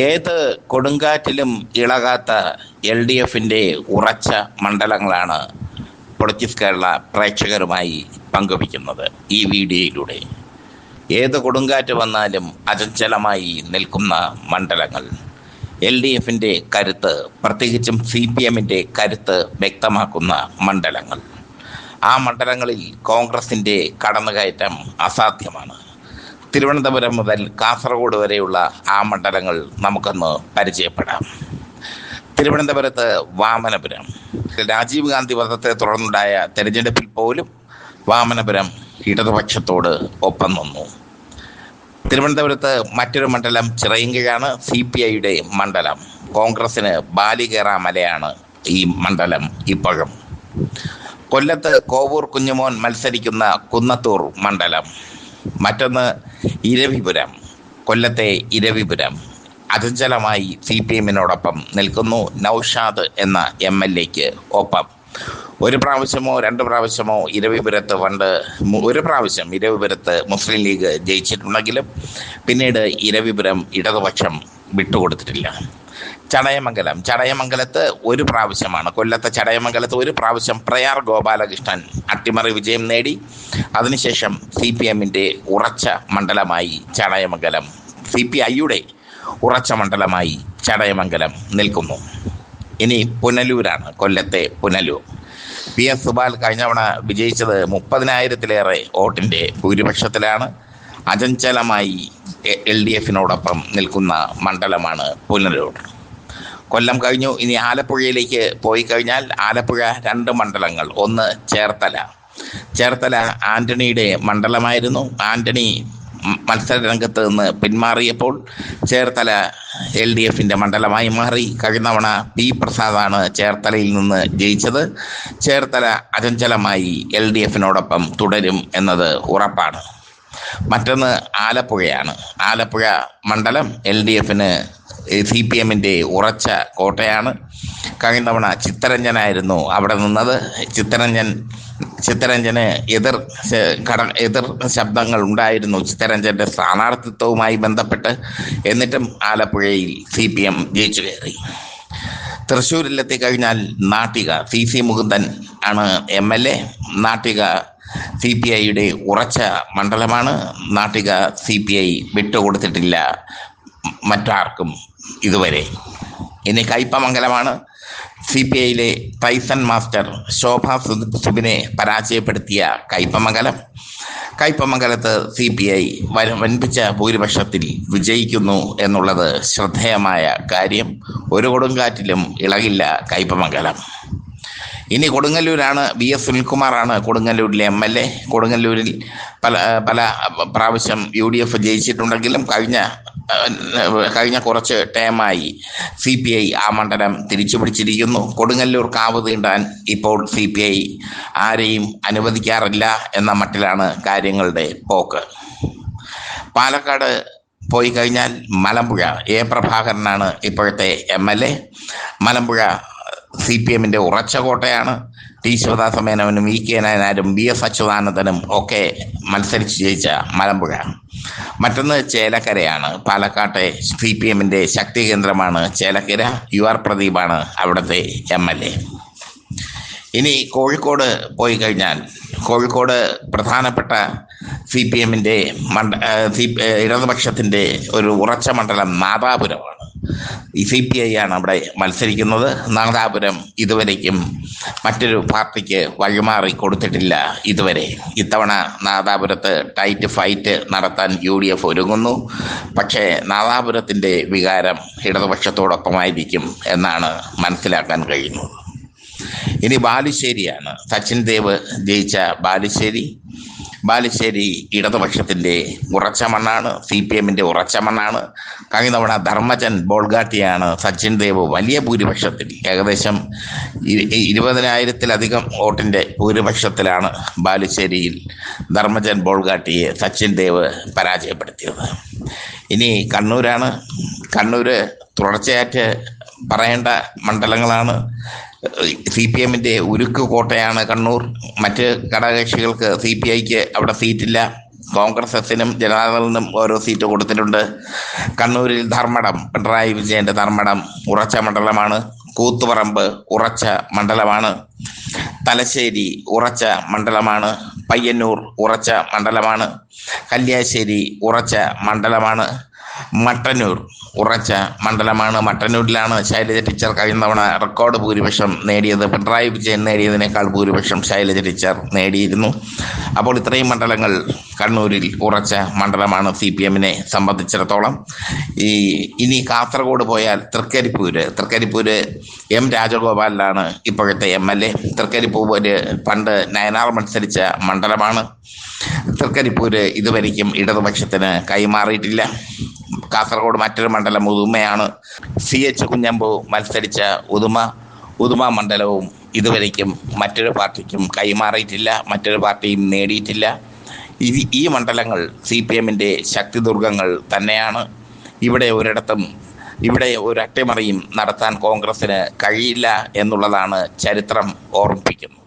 ഏത് കൊടുങ്കാറ്റിലും ഇളകാത്ത L D എഫിന്റെ ഉറച്ച മണ്ഡലങ്ങളാണ് പൊളിറ്റിക്സ് കേരള പ്രേക്ഷകരുമായി പങ്കുവയ്ക്കുന്നത് ഈ വീഡിയോയിലൂടെ. ഏത് കൊടുങ്കാറ്റ് വന്നാലും അചഞ്ചലമായി നിൽക്കുന്ന മണ്ഡലങ്ങൾ. എൽ ഡി എഫിന്റെ കരുത്ത് പ്രത്യേകിച്ചും സി പി എമ്മിന്റെ കരുത്ത് വ്യക്തമാക്കുന്ന മണ്ഡലങ്ങൾ. ആ മണ്ഡലങ്ങളിൽ കോൺഗ്രസിന്റെ കടന്നുകയറ്റം അസാധ്യമാണ്. തിരുവനന്തപുരം മുതൽ കാസർഗോഡ് വരെയുള്ള ആ മണ്ഡലങ്ങൾ നമുക്കൊന്ന് പരിചയപ്പെടാം. തിരുവനന്തപുരത്ത് വാമനപുരം. രാജീവ് ഗാന്ധി വധത്തെ തുടർന്നുണ്ടായ തെരഞ്ഞെടുപ്പിൽ പോലും വാമനപുരം ഇടതുപക്ഷത്തോട് ഒപ്പം നിന്നു. തിരുവനന്തപുരത്ത് മറ്റൊരു മണ്ഡലം ചിറയിങ്കിഴാണ് സി പി ഐയുടെ മണ്ഡലം. കോൺഗ്രസിന് ബാലികേറാമലയാണ് ഈ മണ്ഡലം ഇപ്പോഴും. കൊല്ലത്ത് കോവൂർ കുഞ്ഞുമോൻ മത്സരിക്കുന്ന കുന്നത്തൂർ മണ്ഡലം. മറ്റൊന്ന് ഇരവിപുരം കൊല്ലത്തെ ഇരവിപുരം. അചഞ്ചലമായി സി പി എമ്മിനോടൊപ്പം നിൽക്കുന്നു നൌഷാദ് എന്ന എം എൽ എക്ക് ഒപ്പം. ഒരു പ്രാവശ്യമോ രണ്ട് പ്രാവശ്യമോ ഇരവിപുരത്ത് പണ്ട് ഒരു പ്രാവശ്യം ഇരവിപുരത്ത് മുസ്ലിം ലീഗ് ജയിച്ചിട്ടുണ്ടെങ്കിലും പിന്നീട് ഇരവിപുരം ഇടതുപക്ഷം വിട്ടുകൊടുത്തിട്ടില്ല. ചടയമംഗലം. ചടയമംഗലത്ത് ഒരു പ്രാവശ്യമാണ്. കൊല്ലത്തെ ചടയമംഗലത്ത് ഒരു പ്രാവശ്യം പ്രയാർ ഗോപാലകൃഷ്ണൻ അട്ടിമറി വിജയം നേടി. അതിനുശേഷം സി പി എമ്മിന്റെ ഉറച്ച മണ്ഡലമായി ചടയമംഗലം സി പി ഐയുടെ ഉറച്ച മണ്ഡലമായി ചടയമംഗലം നിൽക്കുന്നു. ഇനി പുനലൂരാണ് കൊല്ലത്തെ പുനലൂർ. പി എസ് സുബാൽ കഴിഞ്ഞ തവണ വിജയിച്ചത് മുപ്പതിനായിരത്തിലേറെ വോട്ടിന്റെ ഭൂരിപക്ഷത്തിലാണ്. അചഞ്ചലമായി എൽ ഡി എഫിനോടൊപ്പം നിൽക്കുന്ന മണ്ഡലമാണ് പുനലൂർ. കൊല്ലം കഴിഞ്ഞു. ഇനി ആലപ്പുഴയിലേക്ക് പോയി കഴിഞ്ഞാൽ ആലപ്പുഴ രണ്ട് മണ്ഡലങ്ങൾ. ഒന്ന് ചേർത്തല. ചേർത്തല ആന്റണിയുടെ മണ്ഡലമായിരുന്നു. ആന്റണി മത്സര രംഗത്ത് നിന്ന് പിന്മാറിയപ്പോൾ ചേർത്തല എൽ ഡി എഫിന്റെ മണ്ഡലമായി മാറി. കഴിഞ്ഞവണ പി പ്രസാദാണ് ചേർത്തലയിൽ നിന്ന് ജയിച്ചത്. ചേർത്തല അചഞ്ചലമായി എൽ ഡി എഫിനോടൊപ്പം തുടരും എന്നത് ഉറപ്പാണ്. മറ്റൊന്ന് ആലപ്പുഴയാണ്. ആലപ്പുഴ മണ്ഡലം എൽ ഡി എഫിന് സി പി എമ്മിന്റെ ഉറച്ച കോട്ടയാണ്. കഴിഞ്ഞ തവണ ചിത്തരഞ്ജനായിരുന്നു അവിടെ നിന്നത്. ചിത്തരഞ്ജൻ ചിത്തരഞ്ജന് എതിർ കട എതിർ ശബ്ദങ്ങൾ ഉണ്ടായിരുന്നു ചിത്തരഞ്ജന്റെ സ്ഥാനാർത്ഥിത്വവുമായി ബന്ധപ്പെട്ട്. എന്നിട്ടും ആലപ്പുഴയിൽ സി പി എം ജയിച്ചു കയറി. തൃശ്ശൂരിലെത്തി കഴിഞ്ഞാൽ നാട്ടിക സി സി മുകുന്ദൻ ആണ് M L A. Nattika C P ഐയുടെ ഉറച്ച മണ്ഡലമാണ്. നാട്ടിക സി പി ഐ വിട്ടുകൊടുത്തിട്ടില്ല. മറ്റാർക്കും ഇതുവരെ. ഇനി കയ്പമംഗലമാണ് സി പി ഐയിലെ ടൈസൺ മാസ്റ്റർ ശോഭ സുബിനെ പരാജയപ്പെടുത്തിയ കയ്പമംഗലം കയ്പമംഗലത്ത് സി പി ഐ വൻപിച്ച ഭൂരിപക്ഷത്തിൽ വിജയിക്കുന്നു എന്നുള്ളത് ശ്രദ്ധേയമായ കാര്യം. ഒരു കൊടുങ്കാറ്റിലും ഇളകില്ല കയ്പമംഗലം ഇനി കൊടുങ്ങല്ലൂരാണ് വി എസ് സുനിൽകുമാറാണ് കൊടുങ്ങല്ലൂരിലെ എം എൽ എ. കൊടുങ്ങല്ലൂരിൽ പല പല പ്രാവശ്യം യു ഡി എഫ് ജയിച്ചിട്ടുണ്ടെങ്കിലും കഴിഞ്ഞ കഴിഞ്ഞ കുറച്ച് ടൈമായി സി പി ഐ ആ മണ്ഡലം തിരിച്ചു പിടിച്ചിരിക്കുന്നു കൊടുങ്ങല്ലൂർ കാവ് തീണ്ടാൻ ഇപ്പോൾ സി പി ഐ ആരെയും അനുവദിക്കാറില്ല എന്ന മട്ടിലാണ് കാര്യങ്ങളുടെ പോക്ക്. പാലക്കാട് പോയി കഴിഞ്ഞാൽ മലമ്പുഴ. എ പ്രഭാകരനാണ് ഇപ്പോഴത്തെ M L A. Malampuzha C P എമ്മിന്റെ ഉറച്ച കോട്ടയാണ്. ടി. ശിവദാസ മേനോനും ഇ കെ. നായനാരും ബി. എസ് അച്യുതാനന്ദനും ഒക്കെ മത്സരിച്ച് ജയിച്ച മലമ്പുഴ. മറ്റൊന്ന് ചേലക്കരയാണ്. പാലക്കാട്ടെ സി പി എമ്മിന്റെ ശക്തി കേന്ദ്രമാണ് ചേലക്കര. യു. ആർ. പ്രദീപാണ് അവിടുത്തെ എം എൽ എ. ഇനി കോഴിക്കോട് പോയി കഴിഞ്ഞാൽ കോഴിക്കോട് പ്രധാനപ്പെട്ട സി പി എമ്മിന്റെ മണ്ഡ സി ഒരു ഉറച്ച മണ്ഡലം നാദാപുരമാണ്. സി പി ഐ ആണ് അവിടെ മത്സരിക്കുന്നത്. നാദാപുരം ഇതുവരേക്കും മറ്റൊരു പാർട്ടിക്ക് വഴിമാറി കൊടുത്തിട്ടില്ല ഇതുവരെ. ഇത്തവണ നാദാപുരത്ത് ടൈറ്റ് ഫൈറ്റ് നടത്താൻ യു ഡി എഫ് ഒരുങ്ങുന്നു. പക്ഷേ നാദാപുരത്തിന്റെ വികാരം ഇടതുപക്ഷത്തോടൊപ്പമായിരിക്കും എന്നാണ് മനസ്സിലാക്കാൻ കഴിയുന്നത്. ഇനി ബാലുശ്ശേരിയാണ്. സച്ചിൻ ദേവ് ജയിച്ച ബാലുശ്ശേരി. ബാലുശ്ശേരി ഇടതുപക്ഷത്തിന്റെ ഉറച്ച മണ്ണാണ് സി പി എമ്മിന്റെ ഉറച്ച മണ്ണാണ്. കഴിഞ്ഞ തവണ ധർമ്മജൻ ബോൾഗാട്ടിയാണ് സച്ചിൻ ദേവ് വലിയ ഭൂരിപക്ഷത്തിൽ ഏകദേശം ഇരുപതിനായിരത്തിലധികം വോട്ടിന്റെ ഭൂരിപക്ഷത്തിലാണ് ബാലുശ്ശേരിയിൽ ധർമ്മജൻ ബോൾഗാട്ടിയെ സച്ചിൻ ദേവ് പരാജയപ്പെടുത്തിയത്. ഇനി കണ്ണൂരാണ്. കണ്ണൂര് തുടർച്ചയായിട്ട് പറയേണ്ട മണ്ഡലങ്ങളാണ്. സി പി എമ്മിന്റെ ഉരുക്ക് കോട്ടയാണ് കണ്ണൂർ. മറ്റ് ഘടകകക്ഷികൾക്ക് സി പി ഐക്ക് അവിടെ സീറ്റില്ല. കോൺഗ്രസ് എസിനും ജനതാദളിനും ഓരോ സീറ്റ് കൊടുത്തിട്ടുണ്ട്. കണ്ണൂരിൽ ധർമ്മടം പിണറായി വിജയന്റെ ധർമ്മടം ഉറച്ച മണ്ഡലമാണ്. കൂത്തുപറമ്പ് ഉറച്ച മണ്ഡലമാണ്. തലശ്ശേരി ഉറച്ച മണ്ഡലമാണ്. പയ്യന്നൂർ ഉറച്ച മണ്ഡലമാണ്. കല്യാശ്ശേരി ഉറച്ച മണ്ഡലമാണ്. മട്ടന്നൂർ. ഉറച്ച മണ്ഡലമാണ് മട്ടന്നൂരിലാണ്. ശൈലജ ടീച്ചർ കഴിഞ്ഞ തവണ റെക്കോർഡ് ഭൂരിപക്ഷം നേടിയത്. പിണറായി വിജയൻ നേടിയതിനേക്കാൾ ഭൂരിപക്ഷം ശൈലജ ടീച്ചർ നേടിയിരുന്നു. അപ്പോൾ ഇത്രയും മണ്ഡലങ്ങൾ കണ്ണൂരിൽ ഉറച്ച മണ്ഡലമാണ് സി പി എമ്മിനെ സംബന്ധിച്ചിടത്തോളം. ഈ ഇനി കാസർഗോഡ് പോയാൽ തൃക്കരിപ്പൂര്. തൃക്കരിപ്പൂര് എം രാജഗോപാലിലാണ് ഇപ്പോഴത്തെ എം എൽ എ. തൃക്കരിപ്പൂര് പണ്ട് നയനാർ മത്സരിച്ച മണ്ഡലമാണ്. തൃക്കരിപ്പൂര് ഇതുവരെയ്ക്കും ഇടതുപക്ഷത്തിന് കൈമാറിയിട്ടില്ല. കാസർഗോഡ് മറ്റൊരു മണ്ഡലം ഉദുമയാണ്. സി എച്ച് കുഞ്ഞമ്പു മത്സരിച്ച ഉദുമ ഉദുമ മണ്ഡലവും ഇതുവരേക്കും മറ്റൊരു പാർട്ടിക്കും കൈമാറിയിട്ടില്ല മറ്റൊരു പാർട്ടിയും നേടിയിട്ടില്ല. ഇത് ഈ മണ്ഡലങ്ങൾ സി പി എമ്മിന്റെ ശക്തിദുർഗങ്ങൾ തന്നെയാണ്. ഇവിടെ ഒരിടത്തും ഇവിടെ ഒരട്ടിമറിയും നടത്താൻ കോൺഗ്രസ്സിന് കഴിയില്ല എന്നുള്ളതാണ് ചരിത്രം ഓർമ്മിപ്പിക്കുന്നത്.